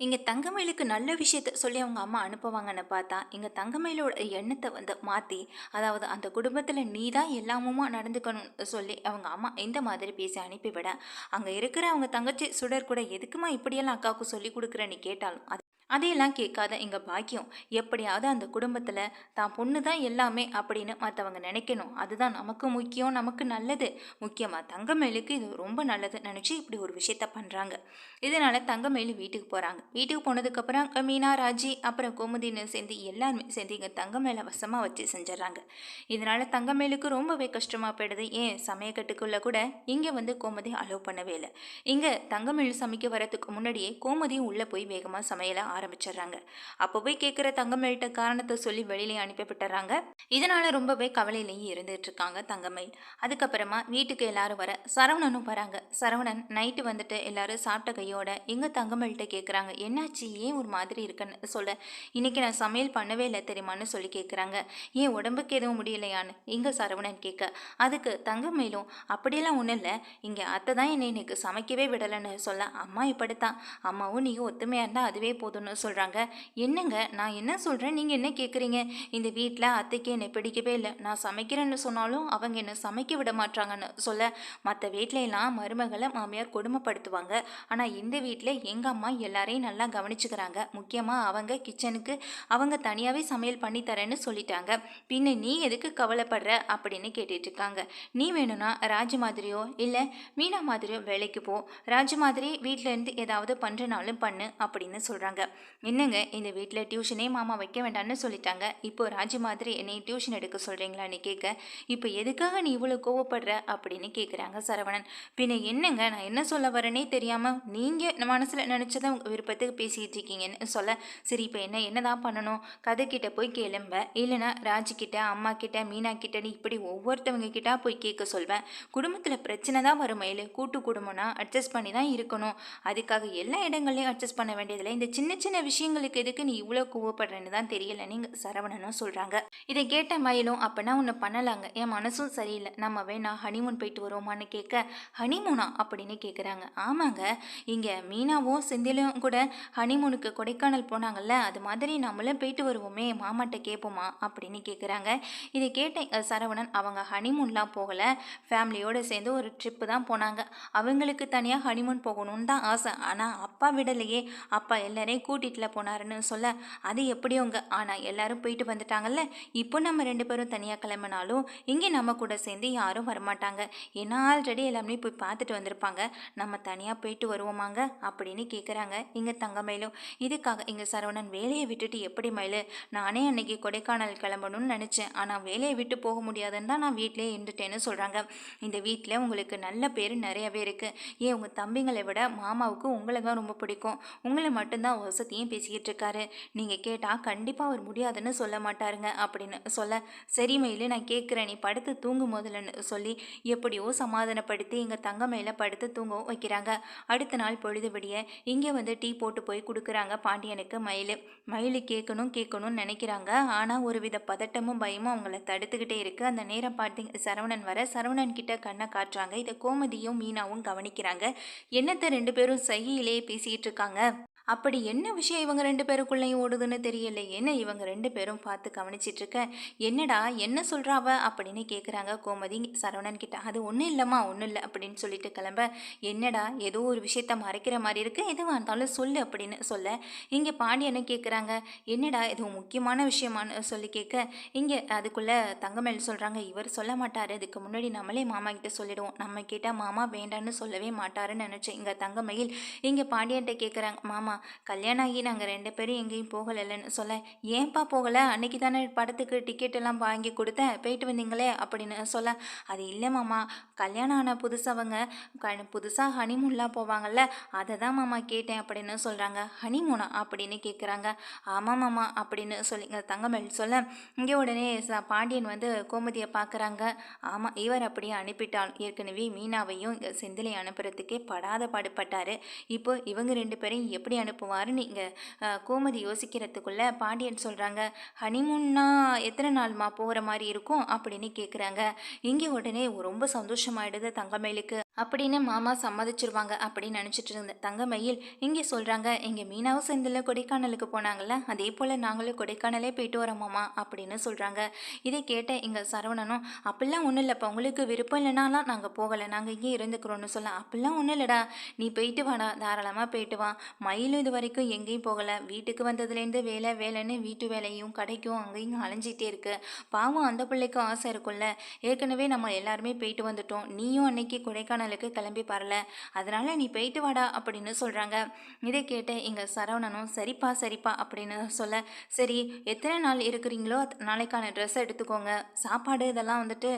இங்கே தங்கமயிலுக்கு நல்ல விஷயத்த சொல்லி அவங்க அம்மா அனுப்புவாங்கன்னு பார்த்தா இங்கே தங்கமயிலோட எண்ணத்தை வந்து மாற்றி அதாவது அந்த குடும்பத்தில் நீ தான் எல்லாமுமா நடந்துக்கணும்னு சொல்லி அவங்க அம்மா இந்த மாதிரி பேசி அனுப்பிவிட அங்கே இருக்கிற அவங்க தங்கச்சி சுடர் கூட எதுக்குமா இப்படியெல்லாம் அக்காவுக்கு சொல்லி கொடுக்குறேன்னு கேட்டாலும் அது அதையெல்லாம் கேட்காத எங்கள் பாக்கியம். எப்படியாவது அந்த குடும்பத்தில் தான் பொண்ணு தான் எல்லாமே அப்படின்னு மற்றவங்க நினைக்கணும். அதுதான் நமக்கு முக்கியம் நமக்கு நல்லது. முக்கியமாக தங்கமேலுக்கு இது ரொம்ப நல்லது நினச்சி இப்படி ஒரு விஷயத்த பண்ணுறாங்க இதனால் தங்கமேலு வீட்டுக்கு போகிறாங்க வீட்டுக்கு போனதுக்கப்புறம் மீனா ராஜி அப்புறம் கோமுதின்னு சேர்ந்து எல்லாருமே சேர்ந்து இங்கே தங்கமேலை வசமாக வச்சு செஞ்சிடறாங்க. இதனால் தங்கமேலுக்கு ரொம்பவே கஷ்டமாக போயிடுது. ஏன்? சமயக்கட்டுக்குள்ளே கூட இங்கே வந்து கோமதி அலோவ் பண்ணவே இல்லை. இங்கே தங்கமேலு சமைக்க வரத்துக்கு முன்னாடியே கோமதியும் உள்ளே போய் வேகமாக சமையலை ஆரம்பிச்சிடுறாங்க. அப்போ போய் கேட்குற தங்கமயில்கிட்ட காரணத்தை சொல்லி வெளியிலே அனுப்பிவிட்டுறாங்க. இதனால் ரொம்பவே கவலையிலேயே இருந்துகிட்டு இருக்காங்க தங்கமயில். அதுக்கப்புறமா வீட்டுக்கு எல்லாரும் வர சரவணனும் வராங்க. சரவணன் நைட்டு வந்துட்டு எல்லாரும் சாப்பிட்ட கையோட எங்கள் தங்கமயில்கிட்ட கேட்குறாங்க என்னாச்சு? ஏன் ஒரு மாதிரி இருக்குன்னு சொல்ல. இன்னைக்கு நான் சமையல் பண்ணவே இல்லை தெரியுமான்னு சொல்லி கேட்குறாங்க. ஏன் உடம்புக்கு எதுவும் முடியலையான்னு எங்கள் சரவணன் கேட்க. அதுக்கு தங்கமயிலும் அப்படியெல்லாம் ஒன்றும் இல்லை. இங்கே அத்தை தான் என்னை இன்னைக்கு சமைக்கவே விடலைன்னு சொல்ல. அம்மா இப்படித்தான். அம்மாவும் நீயும் ஒத்துமையாக இருந்தால் அதுவே போதும்னு சொல்கிறாங்க என்னங்க? நான் என்ன சொல்கிறேன் நீங்கள் என்ன கேட்குறீங்க இந்த வீட்டில் அத்தைக்கு என்னை பிடிக்கவே இல்லை. நான் சமைக்கிறேன்னு சொன்னாலும் அவங்க என்னை சமைக்க விட மாட்டாங்கன்னு சொல்ல மற்ற வீட்டிலலாம் மருமகளை மாமியார் கொடுமைப்படுத்துவாங்க. ஆனால் இந்த வீட்டில் எங்கள் அம்மா எல்லாரையும் நல்லா கவனிச்சுக்கிறாங்க. முக்கியமாக அவங்க கிச்சனுக்கு அவங்க தனியாகவே சமையல் பண்ணி தரேன்னு சொல்லிட்டாங்க. பின்ன நீ எதுக்கு கவலைப்படுற? அப்படின்னு கேட்டுட்டு இருக்காங்க நீ வேணும்னா ராஜு மாதிரியோ இல்லை மீனா மாதிரியோ வேலைக்கு போ. ராஜ் மாதிரி வீட்டில் இருந்து ஏதாவது பண்ணுறனாலும் பண்ணு அப்படின்னு சொல்கிறாங்க என்னங்க இந்த வீட்டில் டியூஷனே மாமா வைக்க வேண்டாம்னு சொல்லிட்டாங்க. இப்போ ராஜு மாதிரி என்னை டியூஷன் எடுக்க சொல்கிறீங்களான்னு கேட்க இப்போ எதுக்காக நீ இவ்வளோ கோவப்படுற? அப்படின்னு கேட்குறாங்க சரவணன். பின்ன என்னங்க நான் என்ன சொல்ல வரேனே தெரியாமல் நீங்கள் மனசில் நினச்சதை உங்கள் விருப்பத்துக்கு பேசிகிட்டு இருக்கீங்கன்னு சொல்ல. சரி இப்போ என்ன என்னதான் பண்ணணும்? கதைக்கிட்ட போய் கேளும்ப. இல்லைன்னா ராஜு அம்மா கிட்ட மீனா கிட்டன்னு இப்படி ஒவ்வொருத்தவங்க கிட்டா போய் கேட்க சொல்வேன் குடும்பத்தில் பிரச்சனை தான் வரும் மயில். கூட்டு குடும்பம்னா அட்ஜஸ்ட் பண்ணி தான் இருக்கணும். அதுக்காக எல்லா இடங்கள்லையும் அட்ஜஸ்ட் பண்ண வேண்டியதில்லை. இந்த சின்ன சின்ன சின்ன விஷயங்களுக்கு எதுக்கு நீ இவ்வளோ கோவப்படுறேன்னு தான் தெரியலன்னு நீங்கள் சரவணனும் சொல்கிறாங்க இதை கேட்ட மயிலும் அப்போனா உன்னை பண்ணலாங்க. என் மனசும் சரியில்லை. நம்ம வேணா ஹனிமூன் போயிட்டு வருவோமான்னு கேட்க ஹனிமூனா அப்படின்னு கேட்குறாங்க ஆமாங்க. இங்கே மீனாவும் செந்திலும் கூட ஹனிமூனுக்கு கொடைக்கானல் போனாங்கல்ல அது மாதிரி நம்மளும் போயிட்டு வருவோமே மாமாட்ட கேட்போமா அப்படின்னு கேட்குறாங்க இதை கேட்ட சரவணன் அவங்க ஹனிமூன்லாம் போகலை. ஃபேமிலியோடு சேர்ந்து ஒரு ட்ரிப்பு தான் போனாங்க. அவங்களுக்கு தனியாக ஹனிமூன் போகணும்னு தான் ஆசை. ஆனால் அப்பா விடலையே. அப்பா எல்லாரையும் கூட்டிகிட்டுல போனாருன்னு சொல்ல அது எப்படியோங்க ஆனால் எல்லாரும் போயிட்டு வந்துட்டாங்கல்ல? இப்போ நம்ம ரெண்டு பேரும் தனியாக கிளம்பினாலும் இங்கே நம்ம கூட சேர்ந்து யாரும் வரமாட்டாங்க. ஏன்னா ஆல்ரெடி எல்லாமே போய் பார்த்துட்டு வந்திருப்பாங்க. நம்ம தனியாக போயிட்டு வருவோமாங்க? அப்படின்னு கேட்குறாங்க இங்கே தங்கமயிலும். இதுக்காக இங்கே சரவணன் வேலையை விட்டுட்டு எப்படி மயிலு? நானே அன்னைக்கு கொடைக்கானல் கிளம்பணும்னு நினச்சேன். ஆனால் வேலையை விட்டு போக முடியாதுன்னு தான் நான் வீட்டிலே இருந்துட்டேன்னு சொல்கிறாங்க இந்த வீட்டில் உங்களுக்கு நல்ல பேர் நிறையவே இருக்குது ஏன் உங்கள் தம்பிங்களை விட மாமாவுக்கு உங்களை தான் ரொம்ப பிடிக்கும். உங்களை மட்டும்தான் வசதியும் பேசிக்கிட்டு இருக்காரு நீங்கள் கேட்டால் கண்டிப்பாக அவர் முடியாதுன்னு சொல்ல மாட்டாருங்க அப்படின்னு சொல்ல சரி மயிலு நான் கேட்குறேன் நீ படுத்து தூங்கு முதல்லன்னு சொல்லி எப்படியோ சமாதானப்படுத்தி எங்கள் தங்க மேலே படுத்து தூங்கவும் வைக்கிறாங்க. அடுத்த நாள் பொழுது விடிய இங்கே வந்து டீ போட்டு போய் கொடுக்குறாங்க பாண்டியனுக்கு மயில். மயில் கேட்கணும் கேட்கணும்னு நினைக்கிறாங்க. ஆனால் ஒரு வித பதட்டமும் பயமும் அவங்கள தடுத்துக்கிட்டே இருக்குது அந்த நேரம் பாட்டி சரவணன் வர சரவணன் கிட்ட கண்ணை காட்டுறாங்க. இதை கோமதியும் மீனாவும் கவனிக்கிறாங்க. என்னத்தை ரெண்டு பேரும் சையிலே பேசிக்கிட்டு இருக்காங்க அப்படி என்ன விஷயம் இவங்க ரெண்டு பேருக்குள்ளேயும் ஓடுதுன்னு தெரியலையேன்னு இவங்க ரெண்டு பேரும் பார்த்து கவனிச்சிட்டு இருக்க? என்னடா என்ன சொல்றாவ அப்படின்னு கேட்குறாங்க கோமதி சரவணன் கிட்ட. அது ஒன்றும் இல்லைம்மா ஒன்றும் இல்லை அப்படின்னு சொல்லிட்டு கிளம்ப. என்னடா ஏதோ ஒரு விஷயத்த மறைக்கிற மாதிரி இருக்கு? எதுவாக இருந்தாலும் சொல்லு அப்படின்னு சொல்ல. இங்கே பாண்டியனும் கேட்குறாங்க என்னடா எதுவும் முக்கியமான விஷயமான்னு சொல்லி கேட்க. இங்கே அதுக்குள்ளே தங்கமேல் சொல்கிறாங்க இவர் சொல்ல மாட்டார். இதுக்கு முன்னாடி நம்மளே மாமா கிட்ட சொல்லிடுவோம். நம்ம கேட்டால் மாமா வேண்டான்னு சொல்லவே மாட்டாருன்னு நினச்சேன். இங்கே தங்கமயில் இங்கே பாண்டியன்ட்ட கேட்குறாங்க மாமா கல்யாணம் ஆகி நாங்கள் ரெண்டு பேரும் எங்கேயும் போகலைன்னு சொல்ல ஏன்பா போகலை? அன்னைக்கு தானே படத்துக்கு டிக்கெட் எல்லாம் வாங்கி கொடுத்தேன். போயிட்டு வந்தீங்களே? அப்படின்னு சொல்ல அது இல்லை மாமா. கல்யாணம் ஆன புதுசவங்க க புதுசாக ஹனிமூன்லாம் போவாங்கல்ல அதை தான் மாமா கேட்டேன் அப்படின்னு சொல்கிறாங்க ஹனிமூனா அப்படின்னு கேட்குறாங்க ஆமாம் மாமா அப்படின்னு சொல்லி இங்க தங்கமேல் சொல்ல இங்கே உடனே ச- பாண்டியன் வந்து கோமதியை பார்க்குறாங்க ஆமாம் இவர் அப்படியே அனுப்பிட்டால் ஏற்கனவே மீனாவையும் செந்திலை அனுப்புறதுக்கே படாத பாடுபட்டார் இப்போ இவங்க ரெண்டு பேரையும் எப்படி அனுப்புவார். நீங்கள் கோமதி யோசிக்கிறதுக்குள்ள பாண்டியன் சொல்கிறாங்க ஹனிமூன்னா எத்தனை நாள்மா போகிற மாதிரி இருக்கும்? அப்படின்னு கேட்குறாங்க இங்கே உடனே ரொம்ப சந்தோஷமாயிடுது தங்கமேலுக்கு. அப்படின்னு மாமா சம்மதிச்சிருவாங்க அப்படின்னு நினச்சிட்டு இருந்தேன். தங்கமயில் இங்கே சொல்கிறாங்க இங்கே மீனாவும் செந்தில் கொடைக்கானலுக்கு போனாங்கல்ல? அதே போல் நாங்களும் கொடைக்கானலே போயிட்டு வரோமாம்மா அப்படின்னு சொல்கிறாங்க இதை கேட்ட எங்கள் சரவணனும் அப்படிலாம் ஒன்றும் இல்லைப்பா உங்களுக்கு விருப்பம் இல்லைனாலாம் நாங்கள் போகலை நாங்கள் இங்கே இருந்துக்கிறோன்னு சொல்ல. அப்படிலாம் ஒன்றும் இல்லைடா நீ போயிட்டு வாடா தாராளமாக போயிட்டு வா. மயிலும் இது வரைக்கும் எங்கேயும் போகலை. வீட்டுக்கு வந்ததுலேருந்து வேலை வேலைன்னு வீட்டு வேலையும் கடைக்கும் அங்கேயும் அலைஞ்சிட்டே இருக்கு. பாவம் அந்த பிள்ளைக்கும் ஆசை இருக்கும்ல. ஏற்கனவே நம்ம எல்லாருமே போயிட்டு வந்துட்டோம். நீயும் அன்னைக்கு கொடைக்கானலுக்கு கிளம்பி பரல. அதனால நீ போயிட்டு வாடா அப்படின்னு சொல்கிறாங்க இதை கேட்டு இங்கே சரவணனும் சரிப்பா சரிப்பா அப்படின்னு சொல்ல சரி எத்தனை நாள் இருக்கிறீங்களோ நாளைக்கான ட்ரெஸ் எடுத்துக்கோங்க. சாப்பாடு இதெல்லாம் வந்துட்டு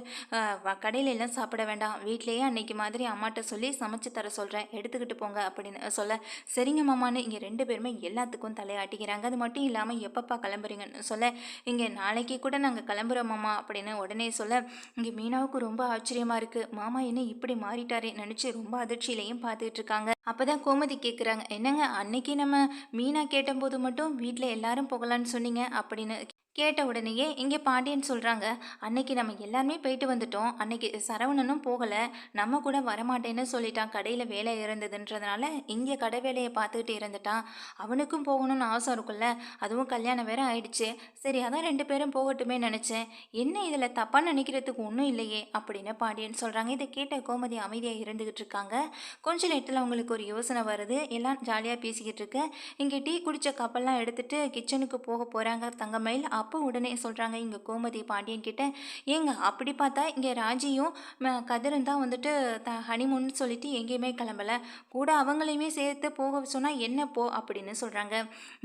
வ- கடையில எல்லாம் சாப்பிட வேண்டாம். வீட்லேயே அன்னைக்கு மாதிரி அம்மாட்ட சொல்லி சமைச்சு தர சொல்கிறேன் எடுத்துக்கிட்டு போங்க அப்படின்னு சொல்ல சரிங்க மாமான்னு இங்கே ரெண்டு பேருமே எல்லாத்துக்கும் தலையாட்டிக்கிறாங்க. அது மட்டும் இல்லாமல் எப்பப்பா கிளம்புறீங்கன்னு சொல்ல இங்கே நாளைக்கு கூட நாங்கள் கிளம்புறோம் மாமா அப்படின்னு உடனே சொல்ல இங்கே மீனாவுக்கு ரொம்ப ஆச்சரியமாக இருக்குது மாமா என்ன இப்படி மாறிட்டார்? நினச்சி ரொம்ப அதிர்ச்சியிலையும் பார்த்துட்டு இருக்காங்க அப்பதான் கோமதி கேட்குறாங்க என்னங்க அன்னைக்கு நம்ம மீனா கேட்டபோது மட்டும் வீட்டில் எல்லாரும் போகலான்னு சொன்னீங்க? அப்படின்னு கேட்ட உடனேயே இங்கே பாண்டியன் சொல்கிறாங்க அன்னைக்கு நம்ம எல்லாருமே போயிட்டு வந்துட்டோம். அன்னைக்கு சரவணனும் போகலை. நம்ம கூட வரமாட்டேன்னு சொல்லிட்டான். கடையில் வேலை இருந்ததுன்றதுனால இங்கே கடை வேலையை பார்த்துக்கிட்டு இருந்துட்டான். அவனுக்கும் போகணும்னு ஆசை இருக்குல்ல. அதுவும் கல்யாணம் வேற ஆயிடுச்சு. சரி அதான் ரெண்டு பேரும் போகட்டுமே நினச்சேன். என்ன இதில் தப்பாக நினைக்கிறதுக்கு ஒன்றும் இல்லையே அப்படின்னு பாண்டியன் சொல்கிறாங்க இதை கேட்ட கோமதி அமைதியாக இருந்துக்கிட்டு இருக்காங்க. கொஞ்ச நேரத்தில் அவங்களுக்கு ஒரு யோசனை வருது. எல்லாம் ஜாலியாக பேசிக்கிட்டு இருக்கு. இங்கே டீ குடித்த கப்பல்லாம் எடுத்துகிட்டு கிச்சனுக்கு போக போகிறாங்க தங்கமயில் அப்போ உடனே சொல்கிறாங்க இங்கே கோமதி பாண்டியன் கிட்ட ஏங்க அப்படி பார்த்தா இங்கே ராஜியும் கதிரன் தான் வந்துட்டு த ஹனிமூன் சொல்லிட்டு எங்கேயுமே கிளம்பல. கூட அவங்களையுமே சேர்த்து போக சொன்னால் என்ன போ? அப்படின்னு சொல்கிறாங்க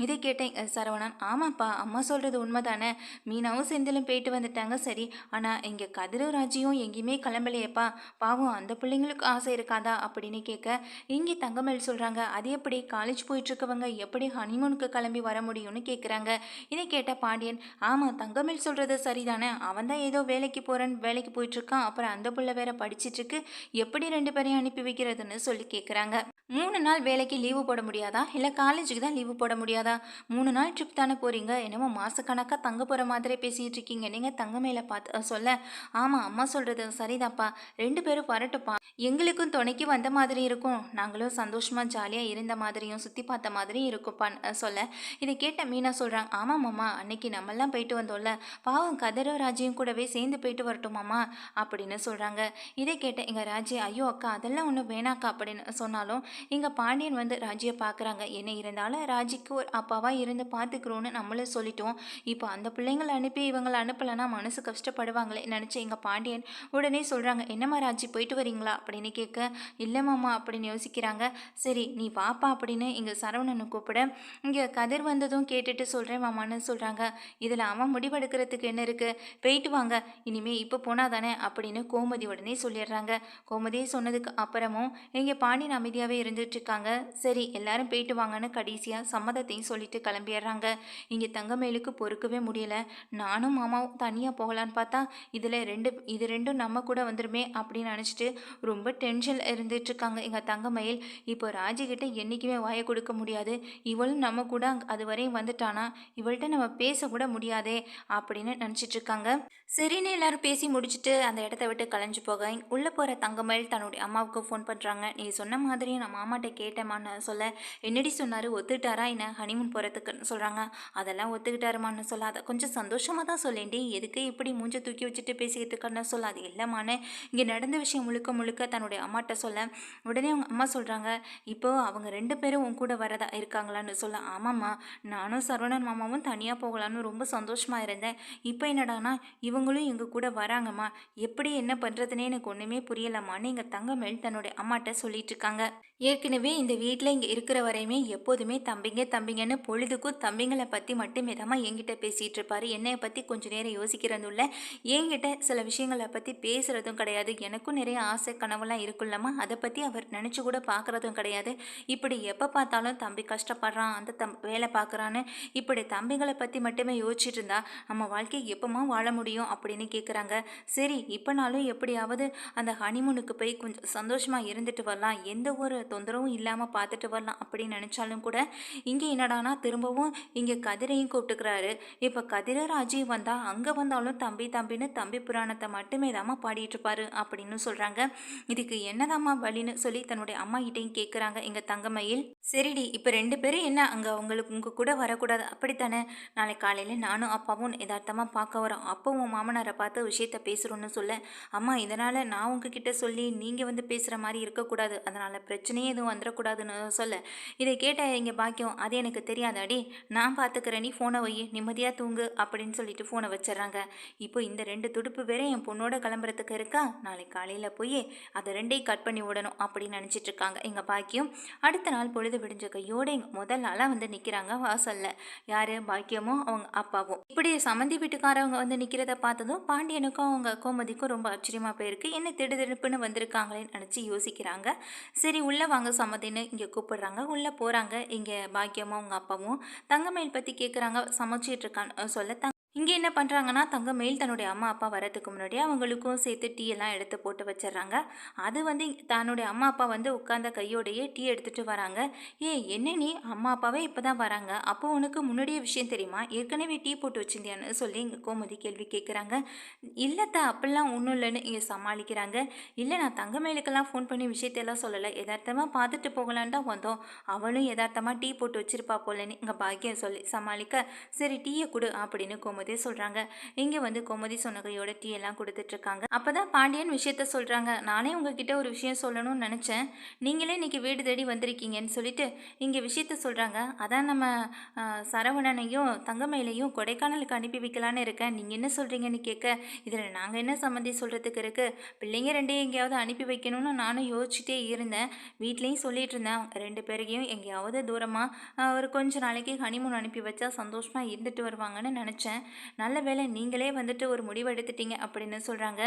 இதை கேட்டேன் சரவணன். ஆமாப்பா அம்மா சொல்கிறது உண்மை தானே மீனாவும் செந்திலும் போயிட்டு வந்துட்டாங்க சரி. ஆனால் இங்கே கதிரும் ராஜியும் எங்கேயுமே கிளம்பலையேப்பா. பாவம் அந்த பிள்ளைங்களுக்கு ஆசை இருக்காதா? அப்படின்னு கேட்க இங்கே தங்கமேல் சொல்கிறாங்க அது எப்படி? காலேஜ் போயிட்டுருக்கவங்க எப்படி ஹனிமூனுக்கு கிளம்பி வர முடியும்னு கேட்குறாங்க இதை கேட்ட பாண்டியன் ஆமாம் தங்கமில் சொல்கிறது சரிதானே? அவன் தான் ஏதோ வேலைக்கு போகிறேன்னு வேலைக்கு போயிட்டுருக்கான் அப்புறம் அந்த பிள்ளை வேற படிச்சிட்ருக்கு எப்படி ரெண்டு பேரையும் அனுப்பி வைக்கிறதுன்னு சொல்லி கேட்குறாங்க மூணு நாள் வேலைக்கு லீவு போட முடியாதா? இல்லை காலேஜுக்கு தான் லீவு போட முடியாதா? மூணு நாள் ட்ரிப் தானே போகிறீங்க என்னமோ மாதக்கணக்காக தங்க போகிற மாதிரி பேசிகிட்டு இருக்கீங்க. நீங்கள் தங்க மேலே பார்த்து சொல்ல. ஆமாம் அம்மா சொல்கிறது சரிதாப்பா ரெண்டு பேரும் வரட்டுப்பா எங்களுக்கும் துணைக்கு வந்த மாதிரி இருக்கும். நாங்களும் சந்தோஷமாக ஜாலியாக இருந்த மாதிரியும் சுற்றி பார்த்த மாதிரியும் இருக்கும்ப்பான்னு சொல்ல. இதை கேட்ட மீனா சொல்கிறாங்க ஆமாம் அம்மா அன்னைக்கு நாங்கள்லாம் போயிட்டு வந்தோம்ல. பாவம் கதிர ராஜியும் கூடவே சேர்ந்து போயிட்டு வரட்டுமாம்மா அப்படின்னு சொல்கிறாங்க இதை கேட்ட எங்கள் ராஜி ஐயோ அக்கா அதெல்லாம் ஒன்றும் வேணாக்கா அப்படின்னு சொன்னாலும் இங்கே பாண்டியன் வந்து ராஜியை பார்க்குறாங்க என்ன இருந்தாலும் ராஜிக்கு ஒரு அப்பாவாக இருந்து பார்த்துக்கிறோன்னு நம்மளும் சொல்லிட்டோம். இப்போ அந்த பிள்ளைங்களை அனுப்பி இவங்களை அனுப்பலைன்னா மனசு கஷ்டப்படுவாங்களே நினச்சி எங்கள் பாண்டியன் உடனே சொல்கிறாங்க என்னம்மா ராஜி போயிட்டு வரீங்களா? அப்படின்னு கேட்க இல்லைம்மாம்மா அப்படின்னு யோசிக்கிறாங்க. சரி நீ வாப்பா அப்படின்னு இங்கே சரவணனை கூப்பிட இங்கே கதிர் வந்ததும் கேட்டுட்டு சொல்கிறேன் மாமான்னு சொல்கிறாங்க இதில் அவன் முடிவெடுக்கிறதுக்கு என்ன இருக்குது போயிட்டு வாங்க. இனிமே இப்போ போனால் தானே அப்படின்னு கோமதி உடனே சொல்லிடுறாங்க. கோமதி சொன்னதுக்கு அப்புறமும் இங்கே பாண்டியன் அமைதியாகவே இருந்துட்டு இருக்காங்க சரி எல்லாரும் போயிட்டு வாங்கன்னு கடைசியாக சம்மதத்தையும் சொல்லிட்டு கிளம்பிடுறாங்க. இங்கே தங்கமேலுக்கு பொறுக்கவே முடியல. நானும் மாமாவும் தனியாக போகலான்னு பார்த்தா இதில் ரெண்டு இது ரெண்டும் நம்ம கூட வந்துருமே அப்படின்னு நினச்சிட்டு ரொம்ப டென்ஷன் இருந்துட்டு இருக்காங்க எங்கள் தங்கமயில் இப்போ ராஜிக்கிட்ட என்றைக்குமே வாயை கொடுக்க முடியாது. இவளும் நம்ம கூட அது வரையும் வந்துட்டானா? இவள்கிட்ட நம்ம பேசக்கூட முடியாதே அப்படின்னு நினச்சிட்ருக்காங்க சரின்னு எல்லாரும் பேசி முடிச்சுட்டு அந்த இடத்த விட்டு கலைஞ்சு போக உள்ளே போகிற தங்கமயில் தன்னுடைய அம்மாவுக்கு ஃபோன் பண்ணுறாங்க நீ சொன்ன மாதிரி நான் மாமாட்ட கேட்டேமான்னு சொல்ல என்னடி சொன்னார்? ஒத்துக்கிட்டாரா? என்ன ஹனிமூன் போகிறதுக்குன்னு சொல்கிறாங்க அதெல்லாம் ஒத்துக்கிட்டாருமான்னு சொல்ல அதை கொஞ்சம் சந்தோஷமாக தான் சொல்லேண்டி எதுக்கு இப்படி மூஞ்ச தூக்கி வச்சுட்டு பேசிக்கிட்டு இருக்கன்னு சொல்ல அது இல்லைம்மான்னு இங்கே நடந்த விஷயம் முழுக்க முழுக்க தன்னுடைய அம்மாட்ட சொல்ல உடனே அவங்க அம்மா சொல்கிறாங்க இப்போது அவங்க ரெண்டு பேரும் உன் கூட வரதா இருக்காங்களான்னு சொல்ல. ஆமாம்மா நானும் சரவணன் மாமாவும் தனியாக போகலான்னு ரொம்ப சந்தோஷமாக இருந்தேன். இப்போ என்னடானா இவங்களும் எங்கள் கூட வராங்கம்மா. எப்படி என்ன பண்ணுறதுனே எனக்கு ஒன்றுமே புரியலம்மான்னு எங்கள் தங்கமேல் தன்னுடைய அம்மாட்ட சொல்லிட்டு இருக்காங்க. ஏற்கனவே இந்த வீட்டில் இங்கே இருக்கிற வரையுமே எப்போதுமே தம்பிங்க தம்பிங்கன்னு பொழுதுக்கும் தம்பிங்களை பற்றி மட்டுமே தான் என்கிட்ட பேசிகிட்டு இருப்பார். என்னைய பற்றி கொஞ்சம் நேரம் யோசிக்கிறதும் இல்லை. என்கிட்ட சில விஷயங்களை பற்றி பேசுகிறதும் கிடையாது. எனக்கும் நிறைய ஆசை கனவுலாம் இருக்குல்லம்மா. அதை பற்றி அவர் நினச்சி கூட பார்க்குறதும் கிடையாது. இப்படி எப்போ பார்த்தாலும் தம்பி கஷ்டப்படுறான் அந்த தம் வேலை பார்க்குறான்னு இப்படி தம்பிங்களை பற்றி மட்டுமே யோசிச்சுட்டு இருந்தா நம்ம வாழ்க்கை எப்போமா வாழ முடியும் அப்படின்னு கேட்குறாங்க சரி இப்போனாலும் எப்படியாவது அந்த ஹனிமூனுக்கு போய் கொஞ்சம் சந்தோஷமாக இருந்துட்டு வரலாம். எந்த ஒரு தொந்தரவும் இல்லாமல் பார்த்துட்டு வரலாம் அப்படின்னு நினச்சாலும் கூட இங்கே என்னடானா திரும்பவும் இங்கே கதிரையும் கூப்பிட்டுக்கிறாரு. இப்போ கதிர ராஜி வந்தால் அங்கே வந்தாலும் தம்பி தம்பின்னு தம்பி புராணத்தை மட்டுமே தாம்மா பாடிட்டு இருப்பாரு அப்படின்னு சொல்கிறாங்க இதுக்கு என்னதாம்மா வழின்னு சொல்லி தன்னுடைய அம்மா கிட்டையும் கேட்குறாங்க எங்கள் தங்கமையில். சரிடி இப்போ ரெண்டு பேரும் என்ன அங்கே உங்களுக்கு உங்கள் கூட வரக்கூடாது? அப்படித்தானே? நாளைக்கு காலையில் நானும் அப்பாவும் யதார்த்தமாக பார்க்க வரோம். அப்போ உன் மாமனாரை பார்த்து விஷயத்த பேசுகிறோன்னு சொல்ல அம்மா இதனால் நான் உங்ககிட்ட சொல்லி நீங்கள் வந்து பேசுகிற மாதிரி இருக்கக்கூடாது. அதனால் பிரச்சனை பிரச்சனையே எதுவும் வந்துடக்கூடாதுன்னு சொல்ல. இதை கேட்ட இங்கே பாக்கியம் அது எனக்கு தெரியாதாடி. நான் பார்த்துக்கிறேன் நீ ஃபோனை வை நிம்மதியாக தூங்கு அப்படின்னு சொல்லிட்டு ஃபோனை வச்சிடுறாங்க. இப்போ இந்த ரெண்டு துடுப்பு வேற என் பொண்ணோட கிளம்புறதுக்கு இருக்கா? நாளைக்கு காலையில் போய் அதை ரெண்டையும் கட் பண்ணி விடணும் அப்படின்னு நினச்சிட்டு இருக்காங்க எங்கள் பாக்கியம். அடுத்த நாள் பொழுது விடிஞ்ச கையோட எங்கள் முதல் நாளாக வந்து நிற்கிறாங்க வாசலில். யார்? பாக்கியமும் அவங்க அப்பாவும். இப்படி சம்மந்தி வீட்டுக்காரவங்க வந்து நிற்கிறத பார்த்ததும் பாண்டியனுக்கும் அவங்க கோமதிக்கும் ரொம்ப ஆச்சரியமாக போயிருக்கு. என்ன திடுதிடுப்புன்னு வந்திருக்காங்களேன்னு நினச்சி யோசிக்கிறாங்க. சரி உள்ளே வாங்க சம்மதின்னு இங்கே கூப்பிடுறாங்க. உள்ளே போகிறாங்க இங்கே பாக்கியமும் அவங்க அப்பாவும் தங்கமயில் பற்றி கேட்குறாங்க சமைச்சிட்ருக்கான்னு சொல்ல தங்க இங்கே என்ன பண்ணுறாங்கன்னா தங்கமயில் தன்னுடைய அம்மா அப்பா வரதுக்கு முன்னாடியே அவங்களுக்கும் சேர்த்து டீ எல்லாம் எடுத்து போட்டு வச்சிடுறாங்க அது வந்து தன்னுடைய அம்மா அப்பா வந்து உட்காந்த கையோடையே டீ எடுத்துகிட்டு வராங்க. ஏ என்ன நீ? அம்மா அப்பாவே இப்போ தான் வராங்க. அப்போ உனக்கு முன்னாடியே விஷயம் தெரியுமா? ஏற்கனவே டீ போட்டு வச்சிருந்தியான்னு சொல்லி இங்கே கோமதி கேள்வி கேட்குறாங்க இல்லைத்தா அப்படிலாம் ஒன்றும் இல்லைன்னு இங்கே சமாளிக்கிறாங்க. இல்லை நான் தங்கமயிலுக்கெல்லாம் ஃபோன் பண்ணி விஷயத்தையெல்லாம் சொல்லலை. எதார்த்தமாக பார்த்துட்டு போகலான்னு தான் வந்தோம். அவளும் எதார்த்தமாக டீ போட்டு வச்சிருப்பா போலன்னு இங்கே பாக்கியம் சொல்லி சமாளிக்க சரி டீயை கொடு அப்படின்னு கோமதி சொல்கிறாங்க இங்கே வந்து கோமதி சொன்னகையோட டீ எல்லாம் கொடுத்துட்ருக்காங்க. அப்போ தான் பாண்டியன் விஷயத்த சொல்கிறாங்க நானே உங்ககிட்ட ஒரு விஷயம் சொல்லணும்னு நினச்சேன். நீங்களே இன்றைக்கி வீடு தேடி வந்திருக்கீங்கன்னு சொல்லிட்டு இங்கே விஷயத்த சொல்கிறாங்க அதான் நம்ம சரவணனையும் தங்கமயிலையும் கொடைக்கானலுக்கு அனுப்பி வைக்கலான்னு இருக்கேன். நீங்கள் என்ன சொல்கிறீங்கன்னு கேட்க இதில் நாங்கள் என்ன சம்மந்தி சொல்கிறதுக்கு இருக்குது பிள்ளைங்க ரெண்டையும் எங்கேயாவது அனுப்பி வைக்கணும்னு நானும் யோசிச்சுட்டே இருந்தேன். வீட்லேயும் சொல்லிட்டு இருந்தேன். ரெண்டு பேரையும் எங்கேயாவது தூரமாக ஒரு கொஞ்ச நாளைக்கு ஹனிமூன் அனுப்பி வச்சா சந்தோஷமாக இருந்துட்டு வருவாங்கன்னு நினச்சேன். நல்ல வேளை நீங்களே வந்துட்டு ஒரு முடிவு எடுத்துட்டீங்க அப்படின்னு சொல்கிறாங்க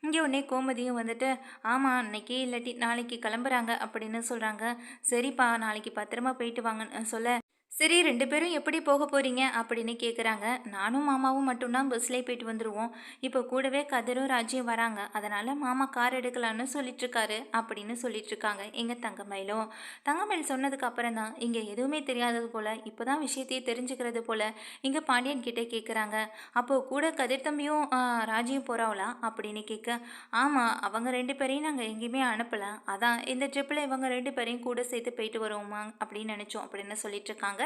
இங்கே உடனே கோமதியும் வந்துட்டு ஆமாம் இன்னைக்கு இல்லாட்டி நாளைக்கு கிளம்புறாங்க அப்படின்னு சொல்கிறாங்க சரிப்பா நாளைக்கு பத்திரமா போயிட்டு வாங்கன்னு சொல்ல சரி ரெண்டு பேரும் எப்படி போக போகிறீங்க அப்படின்னு கேட்குறாங்க நானும் மாமாவும் மட்டும்தான் பஸ்லேயே போயிட்டு வந்துடுவோம் இப்போ கூடவே கதிரும் ராஜியும் வராங்க. அதனால் மாமா கார் எடுக்கலான்னு சொல்லிட்டுருக்காரு அப்படின்னு சொல்லிட்டுருக்காங்க. எங்கள் தங்கமயிலும் தங்கமயில் சொன்னதுக்கு அப்புறம் தான். இங்கே எதுவுமே தெரியாதது போல். இப்போ தான் விஷயத்தையே தெரிஞ்சுக்கிறது போல். இங்கே பாண்டியன் கிட்டே கேட்குறாங்க அப்போது கூட கதிர் தம்பியும் ராஜியும் போகிறாங்களா அப்படின்னு கேட்க ஆமாம் அவங்க ரெண்டு பேரையும் நாங்கள் எங்கேயுமே அனுப்பலை. அதான் இந்த ட்ரிப்பில் இவங்க ரெண்டு பேரையும் கூட சேர்த்து போயிட்டு வருவோமா? அப்படின்னு நினச்சோம் அப்படின்னு சொல்லிட்டுருக்காங்க.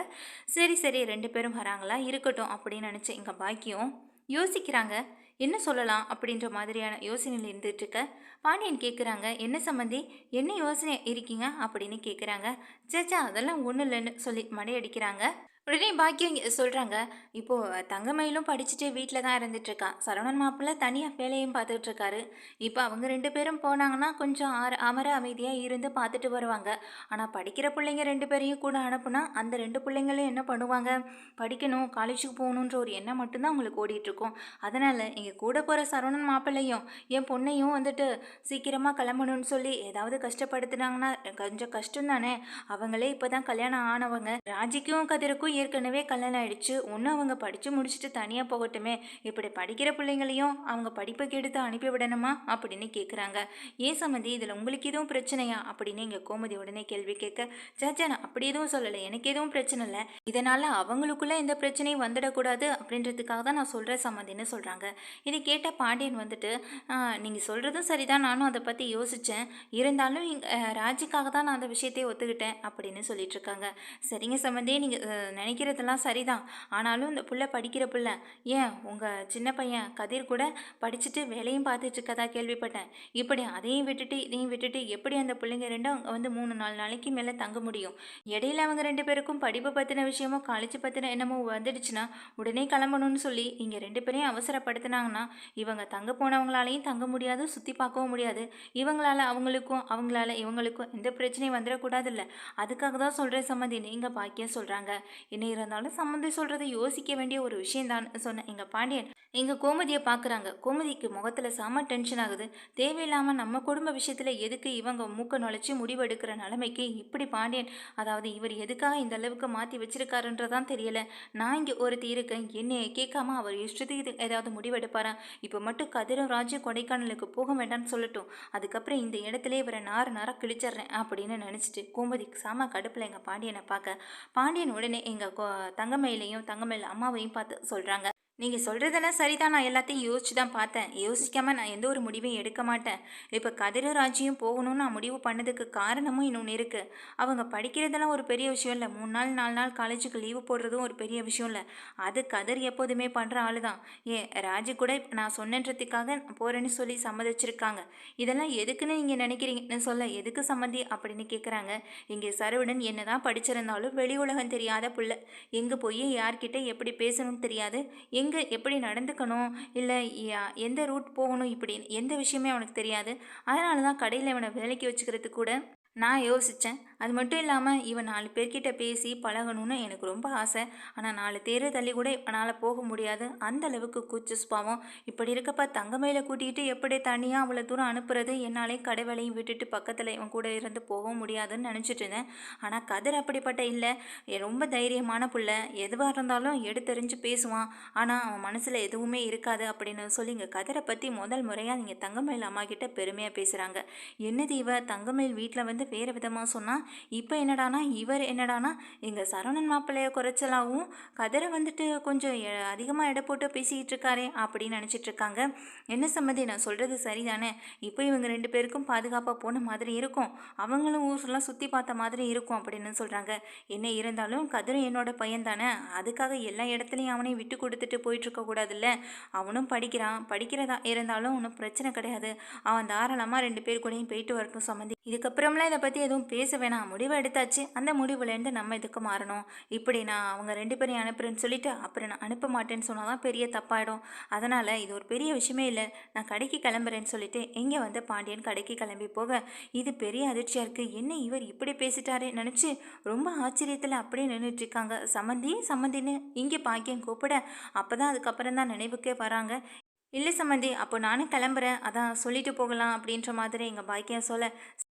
சரி சரி ரெண்டு பேரும் வராங்களா? இருக்கட்டும் அப்படின்னு நினச்சேன் இங்கே பாக்கியம் யோசிக்கிறாங்க. என்ன சொல்லலாம் அப்படின்ற மாதிரியான யோசனையில் இருந்துட்டு இருக்க. பாண்டியன் கேட்குறாங்க என்ன சம்மந்தி என்ன யோசனை இருக்கீங்க? அப்படின்னு கேட்குறாங்க சேச்சா அதெல்லாம் ஒன்றும் இல்லைன்னு சொல்லி மடையடிக்கிறாங்க உடனே பாக்கியம் சொல்கிறாங்க இப்போது தங்கமயிலும் படிச்சுட்டு வீட்டில் தான் இருந்துட்டுருக்கான் சரவணன் மாப்பிள்ளை தனியாக வேலையும் பார்த்துட்ருக்காரு இப்போ அவங்க ரெண்டு பேரும் போனாங்கன்னா கொஞ்சம் ஆற அமர அமைதியாக இருந்து பார்த்துட்டு வருவாங்க. ஆனால் படிக்கிற பிள்ளைங்க ரெண்டு பேரையும் கூட அனுப்புனா அந்த ரெண்டு பிள்ளைங்களும் என்ன பண்ணுவாங்க? படிக்கணும் காலேஜுக்கு போகணுன்ற ஒரு எண்ணம் மட்டும்தான் அவங்களுக்கு ஓடிட்டுருக்கோம் அதனால் இங்கே கூட போகிற சரவணன் மாப்பிள்ளையும் என் பொண்ணையும் வந்துட்டு சீக்கிரமாக கிளம்பணும்னு சொல்லி ஏதாவது கஷ்டப்படுத்துனாங்கன்னா கொஞ்சம் கஷ்டம் தானே அவங்களே இப்போ தான் கல்யாணம் ஆனவங்க. ராஜிக்கும் கதிருக்கும் ஏற்கனவே கல்யாணம் ஆயிடுச்சு. ஒன்றும் அவங்க படித்து முடிச்சுட்டு தனியாக போகட்டுமே. இப்படி படிக்கிற பிள்ளைங்களையும் அவங்க படிப்பை எடுத்து அனுப்பி விடணுமா? அப்படின்னு கேட்குறாங்க ஏன் சம்மந்தி இதில் உங்களுக்கு எதுவும் பிரச்சனையா? அப்படின்னு எங்கள் கோமதி உடனே கேள்வி கேட்க சாச்சா நான் அப்படி எதுவும் சொல்லலை. எனக்கு எதுவும் பிரச்சனை இல்லை. இதனால் அவங்களுக்குள்ளே எந்த பிரச்சனையும் வந்துடக்கூடாது. அப்படின்றதுக்காக தான் நான் சொல்கிறேன் சம்மந்தின்னு சொல்கிறாங்க இதை கேட்ட பாண்டியன் வந்துட்டு நீங்கள் சொல்கிறதும் சரிதான். நானும் அதை பற்றி யோசித்தேன் இருந்தாலும் ராஜிக்காக தான் நான் அந்த விஷயத்தை ஒத்துக்கிட்டேன். அப்படின்னு சொல்லிட்டு இருக்காங்க. சரிங்க சம்மந்தி நீங்கள் நினைக்கிறதெல்லாம் சரிதான். ஆனாலும் இந்த புள்ள படிக்கிற புள்ள ஏன் உங்கள் சின்ன பையன் கதிர் கூட படிச்சுட்டு வேலையும் பார்த்துட்டு இருக்கதா கேள்விப்பட்டேன். இப்படி அதையும் விட்டுட்டு இதையும் விட்டுட்டு எப்படி அந்த பிள்ளைங்க ரெண்டும் வந்து மூணு நாலு நாளைக்கு மேலே தங்க முடியும்? இடையில அவங்க ரெண்டு பேருக்கும் படிப்பு பற்றின விஷயமோ காலேஜ் பற்றின என்னமோ வந்துடுச்சுன்னா உடனே கிளம்பணும்னு சொல்லி இங்கே ரெண்டு பேரையும் அவசரப்படுத்தினாங்கன்னா இவங்க தங்க போனவங்களாலையும் தங்க முடியாது சுற்றி பார்க்கவும் முடியாது. இவங்களால அவங்களுக்கும் அவங்களால இவங்களுக்கும் எந்த பிரச்சனையும் வந்துடக்கூடாதுல்ல. அதுக்காக தான் சொல்கிற சம்மந்தி நீங்கள் பாக்கியம் சொல்கிறாங்க என்ன இருந்தாலும் சம்மந்தி சொல்கிறத யோசிக்க வேண்டிய ஒரு விஷயம்தான் சொன்னேன் எங்கள் பாண்டியன். எங்கள் கோமதியை பார்க்குறாங்க. கோமதிக்கு முகத்தில் செம டென்ஷன் ஆகுது. தேவையில்லாமல் நம்ம குடும்ப விஷயத்தில் எதுக்கு இவங்க மூக்க நுழைச்சி முடிவெடுக்கிற நிலைமைக்கு இப்படி பாண்டியன் அதாவது இவர் எதுக்காக இந்த அளவுக்கு மாற்றி வச்சிருக்காருன்றதான் தெரியலை. நான் இங்கே ஒருத்தி இருக்கேன். என்னை கேட்காம அவர் இஷ்டத்துக்கு இது ஏதாவது முடிவெடுப்பாரா? இப்போ மட்டும் கதிரும் ராஜ்யம் கொடைக்கானலுக்கு போக வேண்டாம்னு சொல்லட்டும். அதுக்கப்புறம் இந்த இடத்துல இவரை நார நார கிழிச்சிட்றேன் அப்படின்னு நினச்சிட்டு கோமதிக்கு சாம கடுப்பில் எங்கள் பாண்டியனை பார்க்க. பாண்டியன் உடனே எங்கள் தங்கமயிலையும் தங்கமயில் அம்மாவையும் பார்த்து சொல்கிறாங்க நீங்கள் சொல்கிறதெல்லாம் சரிதான். நான் எல்லாத்தையும் யோசிச்சு தான் பார்த்தேன். யோசிக்காமல் நான் எந்த ஒரு முடிவையும் எடுக்க மாட்டேன். இப்போ கதிரராஜியும் போகணும்னு நான் முடிவு பண்ணதுக்கு காரணமும் இன்னொன்று இருக்குது அவங்க படிக்கிறதெல்லாம் ஒரு பெரிய விஷயம் இல்லை. மூணு நாள் நாலு நாள் காலேஜுக்கு லீவு போடுறதும் ஒரு பெரிய விஷயம் இல்லை. அது கதிர் எப்போதுமே பண்ணுற ஆள் தான் ஏன் ராஜு கூட நான் சொன்னன்றதுக்காக போகிறேன்னு சொல்லி சம்மதிச்சிருக்காங்க. இதெல்லாம் எதுக்குன்னு நீங்கள் நினைக்கிறீங்கன்னு சொல்ல எதுக்கு சம்மதி அப்படின்னு கேட்குறாங்க இங்கே சரவணன் என்ன தான் படிச்சிருந்தாலும் வெளி உலகம் தெரியாத பிள்ளை. எங்கே போய் யார்கிட்ட எப்படி பேசணும்னு தெரியாது. எங்க எங்கே எப்படி நடந்துக்கணும் இல்லை எந்த ரூட் போகணும் இப்படி எந்த விஷயமே அவனுக்கு தெரியாது. அதனால தான் கடையில் இவனை வேலைக்கு வச்சுக்கிறதுக்கு கூட நான் யோசித்தேன் அது மட்டும் இல்லாமல் இவன் நாலு பேர்கிட்ட பேசி பழகணும்னு எனக்கு ரொம்ப ஆசை. ஆனால் நாலு தேரை தள்ளி கூட இவனால் போக முடியாது. அந்த அளவுக்கு கூச்சு சுபாவம். இப்படி இருக்கப்ப தங்கமையில் கூட்டிகிட்டு எப்படி தனியாக அவ்வளோ தூரம் அனுப்புறது? என்னாலே கடை வேலையும் விட்டுட்டு பக்கத்தில் இவன் கூட இருந்து போக முடியாதுன்னு நினச்சிட்டு இருந்தேன். ஆனால் கதிர் அப்படிப்பட்ட இல்லை. ரொம்ப தைரியமான புள்ள. எதுவாக இருந்தாலும் எடுத்தறிஞ்சு பேசுவான். ஆனால் அவன் மனசில் எதுவுமே இருக்காது அப்படின்னு சொல்லி இங்கே கதிரை பற்றி முதல் முறையாக நீங்கள் தங்கமயில் அம்மா கிட்ட பெருமையாக பேசுகிறாங்க என்னது இவ? தங்கமயில் வீட்டில் வந்து வேறு விதமாக சொன்னால் இப்போ என்னடானா இவர் என்னடானா எங்கள் சரவணன் மாப்பிள்ளைய குறைச்சலாகவும் கதிரை வந்துட்டு கொஞ்சம் அதிகமாக எடை போட்டு பேசிக்கிட்டு இருக்காரே அப்படின்னு நினச்சிட்டு இருக்காங்க. என்ன சம்மதி நான் சொல்கிறது சரிதானே? இப்போ இவங்க ரெண்டு பேருக்கும் பாதுகாப்பாக போன மாதிரி இருக்கும். அவங்களும் ஊர்லாம் சுற்றி பார்த்த மாதிரி இருக்கும் அப்படின்னு சொல்கிறாங்க என்ன இருந்தாலும் கதிரும் என்னோட பையன் தானே? அதுக்காக எல்லா இடத்துலையும் அவனையும் விட்டு கொடுத்துட்டு போயிட்டுருக்க கூடாதுல்ல? அவனும் படிக்கிறான். படிக்கிறதா இருந்தாலும் ஒன்றும் பிரச்சனை கிடையாது. அவன் தாராளமாக ரெண்டு பேர் கூடயும் போயிட்டு வரட்டும் சம்மந்தி. இதுக்கப்புறம்லாம் இதை பற்றி எதுவும் பேச வேணாம். முடிவு எடுத்தாச்சு. அந்த முடிவுலேருந்து நம்ம இதுக்கு மாறணும். இப்படி நான் அவங்க ரெண்டு பேரையும் அனுப்புகிறேன்னு சொல்லிட்டு அப்புறம் நான் அனுப்ப மாட்டேன்னு சொன்னால் தான் பெரிய தப்பாயிடும். அதனால் இது ஒரு பெரிய விஷயமே இல்லை. நான் கடைக்கு கிளம்புறேன்னு சொல்லிட்டு எங்கே வந்து பாண்டியன் கடைக்கு கிளம்பி போக இது பெரிய அதிர்ச்சியாக இருக்குது என்ன இவர் இப்படி பேசிட்டாரே நினச்சி ரொம்ப ஆச்சரியத்தில் அப்படியே நின்றுட்டுருக்காங்க சம்மந்தி சம்மந்தின்னு இங்கே பாக்கியம் கூப்பிட அப்போ தான் அதுக்கப்புறம் தான் நினைவுக்கே வராங்க. இல்லை சம்மந்தி அப்போ நானும் கிளம்புறேன். அதான் சொல்லிட்டு போகலாம் அப்படின்ற மாதிரி எங்கள் பாக்கியம் சொல்ல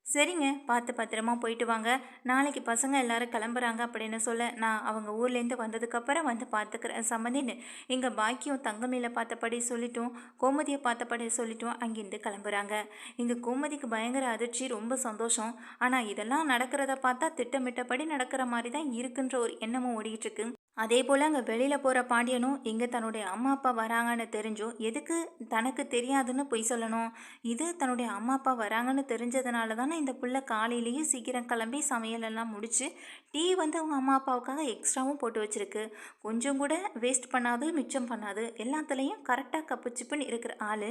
சரிங்க பார்த்து பத்திரமா போயிட்டு வாங்க. நாளைக்கு பசங்க எல்லாரும் கிளம்புறாங்க அப்படின்னு சொல்ல நான் அவங்க ஊர்லேருந்து வந்ததுக்கப்புறம் வந்து பார்த்துக்கிறேன். சம்மந்தின்னு எங்கள் பாக்கியம் தங்கமேல பார்த்தபடி சொல்லிட்டோம் கோமதியை பார்த்தபடி சொல்லிட்டோம் அங்கேருந்து கிளம்புறாங்க. இங்கே கோமதிக்கு பயங்கர அதிர்ச்சி ரொம்ப சந்தோஷம். ஆனால் இதெல்லாம் நடக்கிறத பார்த்தா திட்டமிட்டபடி நடக்கிற மாதிரி தான் இருக்குன்ற ஒரு எண்ணமும் ஓடிட்டுருக்கு அதே போல் அங்கே வெளியில் போகிற பாண்டியனும் இங்கே தன்னுடைய அம்மா அப்பா வராங்கன்னு தெரிஞ்சும் எதுக்கு தனக்கு தெரியாதுன்னு பொய் சொல்லணும்? இது தன்னுடைய அம்மா அப்பா வராங்கன்னு தெரிஞ்சதுனால தானே இந்த பிள்ளை காலையிலேயே சீக்கிரம் கிளம்பி சமையலெல்லாம் முடித்து டீ வந்து அவங்க அம்மா அப்பாவுக்காக எக்ஸ்ட்ராவும் போட்டு வச்சுருக்கு. கொஞ்சம் கூட வேஸ்ட் பண்ணாது மிச்சம் பண்ணாது. எல்லாத்துலேயும் கரெக்டாக கப்பு சிப்புன்னு இருக்கிற ஆள்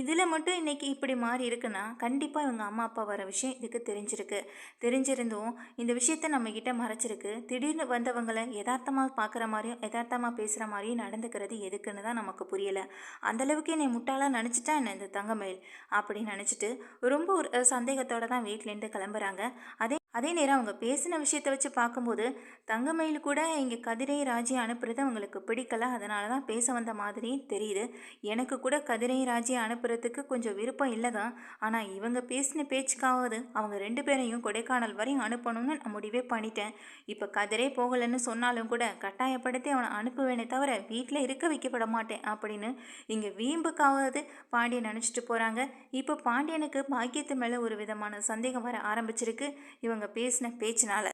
இதில் மட்டும் இன்றைக்கி இப்படி மாறி இருக்குன்னா கண்டிப்பாக இவங்க அம்மா அப்பா வர விஷயம் இதுக்கு தெரிஞ்சிருக்கு. தெரிஞ்சிருந்தும் இந்த விஷயத்த நம்மக்கிட்ட மறைச்சிருக்கு. திடீர்னு வந்தவங்களை யதார்த்தமாக பார்க்குற மாதிரியும் யதார்த்தமாக பேசுகிற மாதிரியும் நடந்துக்கிறது எதுக்குன்னு தான் நமக்கு புரியலை. அந்தளவுக்கு என்னை முட்டாளாக நினச்சிட்டா என்ன இந்த தங்கமயில் அப்படின்னு நினச்சிட்டு ரொம்ப ஒரு சந்தேகத்தோடு தான் வீட்டிலேருந்து கிளம்புறாங்க. அதே அதே நேரம் அவங்க பேசின விஷயத்த வச்சு பார்க்கும்போது தங்கமயில் கூட இங்கே கதிரை ராஜி அனுப்புறது அவங்களுக்கு பிடிக்கல. அதனால தான் பேச வந்த மாதிரி தெரியுது. எனக்கு கூட கதிரை ராஜி அனுப்புறதுக்கு கொஞ்சம் விருப்பம் இல்லை தான் ஆனால் இவங்க பேசின பேச்சுக்காவது அவங்க ரெண்டு பேரையும் கொடைக்கானல் வரையும் அனுப்பணும்னு நான் முடிவே பண்ணிட்டேன். இப்போ கதிரே போகலைன்னு சொன்னாலும் கூட கட்டாயப்படுத்தி அவனை அனுப்புவேனே தவிர வீட்டில் இருக்க வைக்கப்பட மாட்டேன் அப்படின்னு இங்கே வீம்புக்காவது பாண்டியன் நினச்சிட்டு போகிறாங்க இப்போ பாண்டியனுக்கு பாக்கியத்து மேலே ஒரு விதமான சந்தேகம் வர ஆரம்பிச்சிருக்கு. இவங்க பேசின பேச்சினால